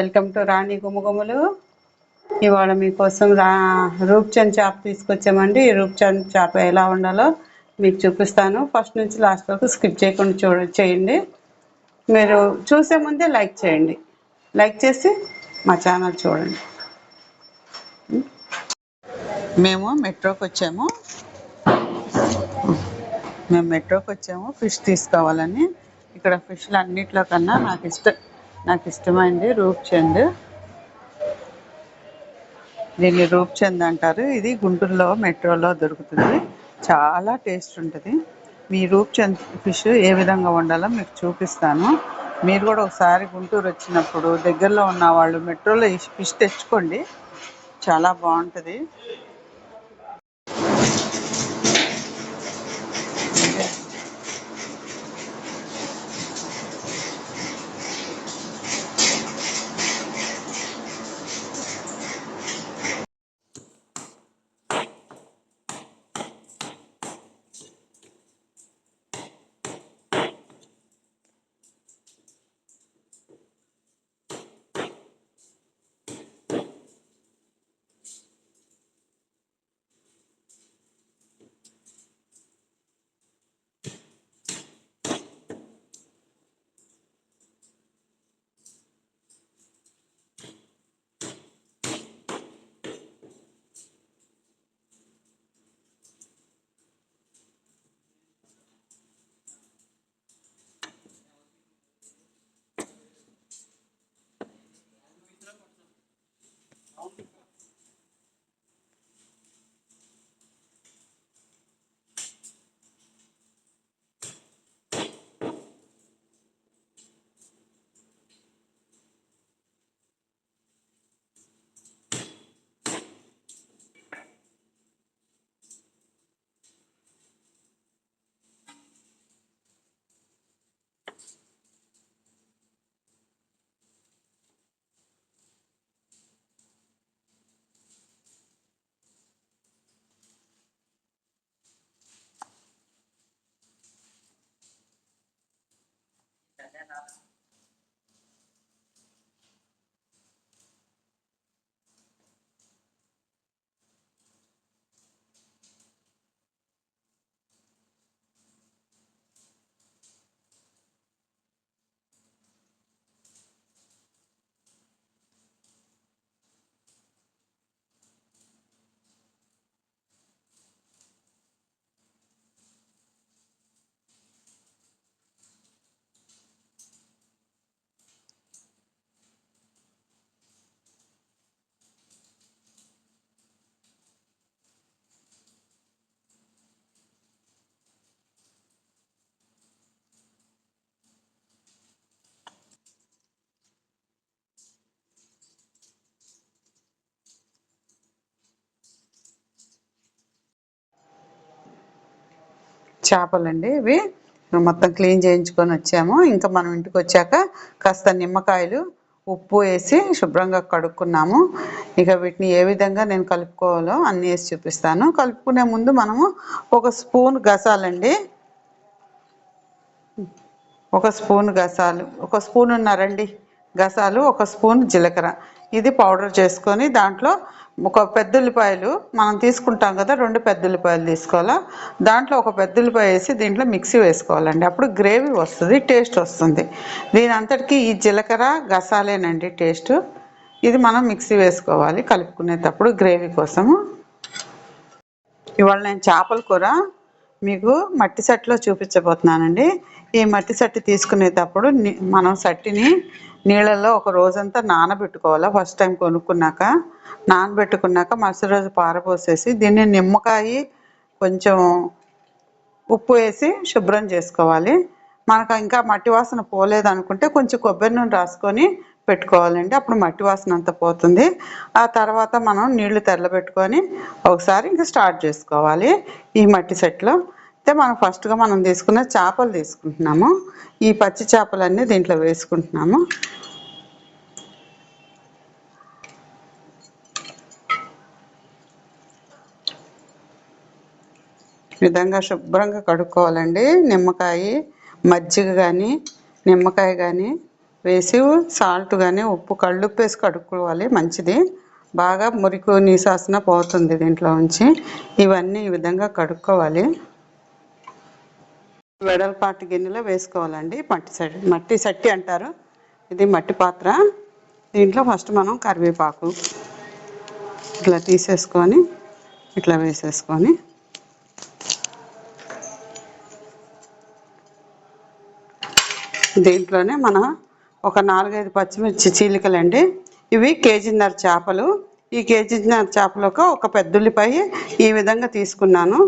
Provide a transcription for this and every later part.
Welcome to రాణి గుమగుమలు. ఇవాళ మీకోసం రా రూప్చంద్ చేప తీసుకొచ్చామండి. ఈ రూప్చంద్ చేప ఎలా ఉండాలో మీకు చూపిస్తాను. ఫస్ట్ నుంచి లాస్ట్ వరకు స్కిప్ చేయకుండా చూడ చేయండి. మీరు చూసే ముందే లైక్ చేయండి. లైక్ చేసి మా ఛానల్ చూడండి. మేము మెట్రోకి వచ్చాము. మేము మెట్రోకి వచ్చాము. ఫిష్ తీసుకోవాలని. ఇక్కడ ఫిష్లు అన్నిట్లో కన్నా నాకు ఇష్టం నాకు ఇష్టమైంది రూప్చంద్. దీన్ని రూప్చంద్ అంటారు. ఇది గుంటూరులో మెట్రోలో దొరుకుతుంది. చాలా టేస్ట్ ఉంటుంది. మీ రూప్చంద్ ఫిష్ ఏ విధంగా వండాలో మీకు చూపిస్తాను. మీరు కూడా ఒకసారి గుంటూరు వచ్చినప్పుడు దగ్గరలో ఉన్న వాళ్ళు మెట్రోలో ఫిష్ తెచ్చుకోండి. చాలా బాగుంటుంది. 在哪 చేపలండి ఇవి. మొత్తం క్లీన్ చేయించుకొని వచ్చాము. ఇంకా మనం ఇంటికి వచ్చాక కాస్త నిమ్మకాయలు ఉప్పు వేసి శుభ్రంగా కడుక్కున్నాము. ఇక వీటిని ఏ విధంగా నేను కలుపుకోవాలో అన్నీ వేసి చూపిస్తాను. కలుపుకునే ముందు మనము ఒక స్పూన్ గసాలండి. ఒక స్పూన్ గసాలు ఒక స్పూన్ ఉన్నారండి గసాలు ఒక స్పూన్ జీలకర్ర. ఇది పౌడర్ చేసుకొని దాంట్లో ఒక పెద్ద ఉల్లిపాయలు మనం తీసుకుంటాం కదా రెండు పెద్ద ఉల్లిపాయలు తీసుకోవాలా. దాంట్లో ఒక పెద్ద ఉల్లిపాయ వేసి దీంట్లో మిక్సీ వేసుకోవాలండి. అప్పుడు గ్రేవీ వస్తుంది టేస్ట్ వస్తుంది. దీని అంతటికి ఈ జీలకర్ర గసాలేనండి టేస్ట్. ఇది మనం మిక్సీ వేసుకోవాలి కలుపుకునేటప్పుడు గ్రేవీ కోసము. ఇవాళ నేను చేపల కూర మీకు మట్టి సెట్లో చూపించబోతున్నానండి. ఈ మట్టి సట్టి తీసుకునేటప్పుడు మనం సట్టిని నీళ్ళల్లో ఒక రోజంతా నానబెట్టుకోవాలి. ఫస్ట్ టైం కొనుక్కున్నాక నానబెట్టుకున్నాక మరుసటి రోజు పారపోసేసి దీన్ని నిమ్మకాయ కొంచెం ఉప్పు వేసి శుభ్రం చేసుకోవాలి. మనకు ఇంకా మట్టి వాసన పోలేదు అనుకుంటే కొంచెం కొబ్బరి నూనె రాసుకొని పెట్టుకోవాలండి. అప్పుడు మట్టి వాసన అంతా పోతుంది. ఆ తర్వాత మనం నీళ్ళు తెల్లబెట్టుకొని ఒకసారి ఇంకా స్టార్ట్ చేసుకోవాలి ఈ మట్టి సెట్లో. అయితే మనం ఫస్ట్గా మనం తీసుకున్న చేపలు తీసుకుంటున్నాము. ఈ పచ్చి చేపలన్నీ దీంట్లో వేసుకుంటున్నాము. ఈ విధంగా శుభ్రంగా కడుక్కోవాలండి. నిమ్మకాయ మజ్జిగ కానీ నిమ్మకాయ కానీ వేసి సాల్ట్ కానీ ఉప్పు కళ్ళుప్పు వేసి కడుక్కోవాలి. మంచిది. బాగా మురికి నీసాసన పోతుంది దీంట్లో ఉంచి ఇవన్నీ ఈ విధంగా కడుక్కోవాలి. వెడల్పాటి గిన్నెలో వేసుకోవాలండి. మట్టి సట్టి మట్టి సట్టి అంటారు. ఇది మట్టి పాత్ర. దీంట్లో ఫస్ట్ మనం కరివేపాకు ఇట్లా తీసేసుకొని ఇట్లా వేసేసుకొని. దీంట్లోనే మన ఒక నాలుగైదు పచ్చిమిర్చి చీలికలండి. ఇవి కేజీన్నర చేపలు. ఈ కేజీన్నర చేపలకు ఒక పెద్ద ఈ విధంగా తీసుకున్నాను.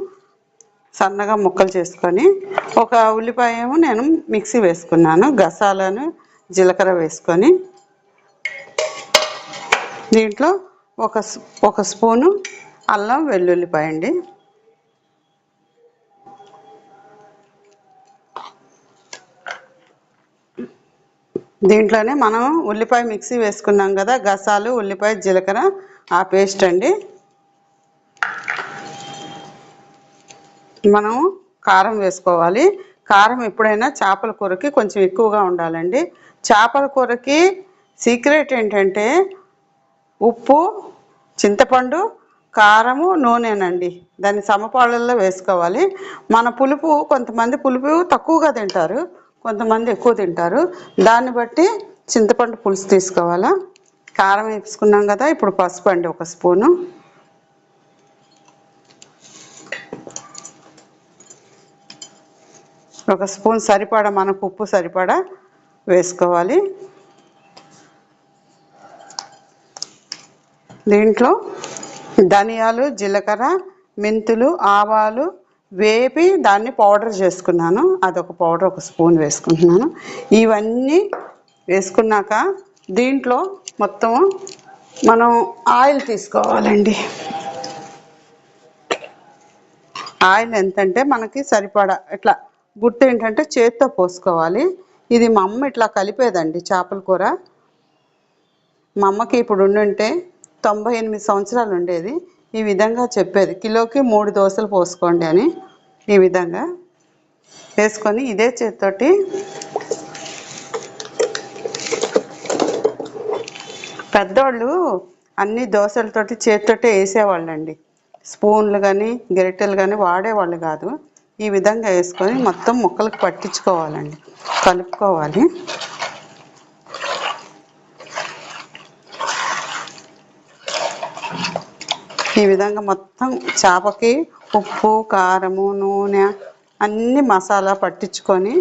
సన్నగా ముక్కలు చేసుకొని ఒక ఉల్లిపాయ ఏమో నేను మిక్సీ వేసుకున్నాను గసాలను జీలకర్ర వేసుకొని. దీంట్లో ఒక ఒక స్పూను అల్లం వెల్లుల్లిపాయ అండి దీంట్లోనే మనం ఉల్లిపాయ మిక్సీ వేసుకున్నాం కదా గసాలు ఉల్లిపాయ జీలకర్ర ఆ పేస్ట్ అండి. మనం కారం వేసుకోవాలి. కారం ఎప్పుడైనా చేపల కూరకి కొంచెం ఎక్కువగా ఉండాలండి. చేపల కూరకి సీక్రెట్ ఏంటంటే ఉప్పు చింతపండు కారము నూనెనండి. దాన్ని సమపాళ్ళల్లో వేసుకోవాలి. మన పులుపు కొంతమంది పులుపు తక్కువగా తింటారు. కొంతమంది ఎక్కువ తింటారు. దాన్ని బట్టి చింతపండు పులుసు తీసుకోవాలా. కారం వేసుకున్నాం కదా ఇప్పుడు పసుపు అండి ఒక స్పూను. ఒక స్పూన్ సరిపడా మనకు ఉప్పు సరిపడ వేసుకోవాలి. దీంట్లో ధనియాలు జీలకర్ర మెంతులు ఆవాలు వేపి దాన్ని పౌడర్ చేసుకున్నాను. అదొక పౌడర్ ఒక స్పూన్ వేసుకుంటున్నాను. ఇవన్నీ వేసుకున్నాక దీంట్లో మొత్తం మనం ఆయిల్ తీసుకోవాలండి. ఆయిల్ ఎంతంటే మనకి సరిపడా ఇట్లా గుర్తు ఏంటంటే చేత్తో పోసుకోవాలి. ఇది మా అమ్మ ఇట్లా కలిపేదండి చేపల కూర. మా అమ్మకి ఇప్పుడు ఉండుంటే తొంభై ఎనిమిది సంవత్సరాలు ఉండేది. ఈ విధంగా చెప్పేది. కిలోకి మూడు దోశలు పోసుకోండి అని ఈ విధంగా వేసుకొని ఇదే చేతితోటి పెద్దోళ్ళు అన్ని దోశలతోటి చేతితోటే వేసేవాళ్ళండి. స్పూన్లు కానీ గరిటెలు కానీ వాడేవాళ్ళు కాదు. ఈ విధంగా వేసుకొని మొత్తం ముక్కలకు పట్టించుకోవాలండి. కలుపుకోవాలి. ఈ విధంగా మొత్తం చేపకి ఉప్పు కారము నూనె అన్ని మసాలా పట్టించుకొని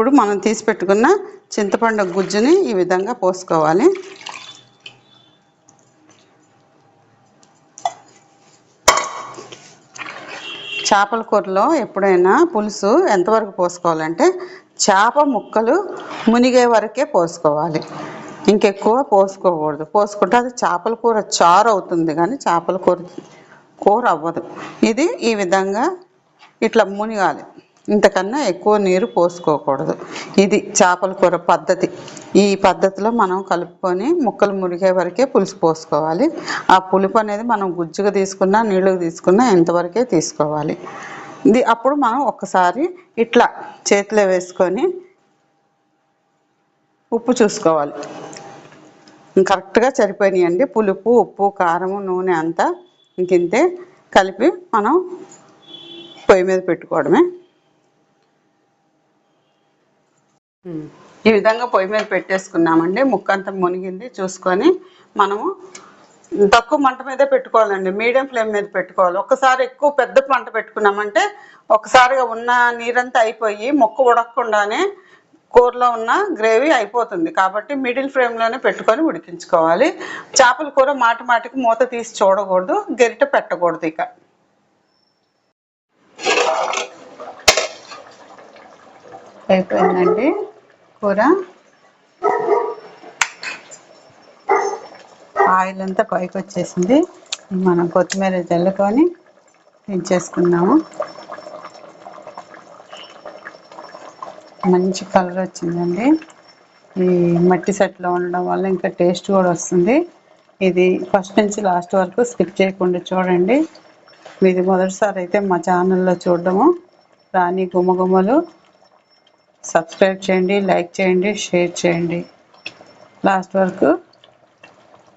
ఇప్పుడు మనం తీసి పెట్టుకున్న చింతపండు గుజ్జుని ఈ విధంగా పోసుకోవాలి. చేపల కూరలో ఎప్పుడైనా పులుసు ఎంతవరకు పోసుకోవాలంటే చేప ముక్కలు మునిగే వరకే పోసుకోవాలి. ఇంకెక్కువ పోసుకోకూడదు. పోసుకుంటే అది చేపల కూర చారు అవుతుంది కానీ చేపల కూర కూర అవ్వదు. ఇది ఈ విధంగా ఇట్లా మునిగాలి. ఇంతకన్నా ఎక్కువ నీరు పోసుకోకూడదు. ఇది చేపల కూర పద్ధతి. ఈ పద్ధతిలో మనం కలుపుకొని ముక్కలు మురిగే వరకే పులుసు పోసుకోవాలి. ఆ పులుపు అనేది మనం గుజ్జుగా తీసుకున్నా నీళ్ళుగా తీసుకున్నా ఎంతవరకే తీసుకోవాలి. ఇది అప్పుడు మనం ఒక్కసారి ఇట్లా చేతిలో వేసుకొని ఉప్పు చూసుకోవాలి. కరెక్ట్గా సరిపోయినాయండి. పులుపు ఉప్పు కారము నూనె అంతా ఇంకింతే కలిపి మనం పొయ్యి మీద పెట్టుకోవడమే. ఈ విధంగా పొయ్యి మీద పెట్టేసుకున్నామండి. ముక్క అంతా మునిగింది. చూసుకొని మనము తక్కువ మంట మీదే పెట్టుకోవాలండి. మీడియం ఫ్లేమ్ మీద పెట్టుకోవాలి. ఒకసారి ఎక్కువ పెద్ద మంట పెట్టుకున్నామంటే ఒకసారిగా ఉన్న నీరంతా అయిపోయి ముక్క ఉడకకుండానే కూరలో ఉన్న గ్రేవీ అయిపోతుంది. కాబట్టి మిడిల్ ఫ్లేమ్లోనే పెట్టుకొని ఉడికించుకోవాలి. చేపల కూర మాటి మాటికి మూత తీసి చూడకూడదు. గరిటె పెట్టకూడదు ఇక. అయిపోయిందండి. కూర. ఆయిల్ అంతా పైకి వచ్చేసింది మనం కొత్తిమీర చల్లుకొని దించేసుకున్నాము. మంచి కలర్ వచ్చిందండి. ఈ మట్టి సెట్లో ఉండడం వల్ల ఇంకా టేస్ట్ కూడా వస్తుంది. ఇది ఫస్ట్ నుంచి లాస్ట్ వరకు స్కిప్ చేయకుండా చూడండి. మీది మొదటిసారి అయితే మా ఛానల్లో చూడడము. రాణి గుమగుమలు సబ్స్క్రైబ్ చేయండి లైక్ చేయండి షేర్ చేయండి. లాస్ట్ వరకు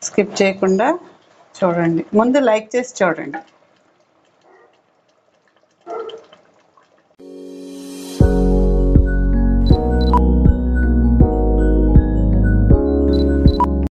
స్కిప్ చేయకుండా చూడండి. ముందు లైక్ చేసి చూడండి.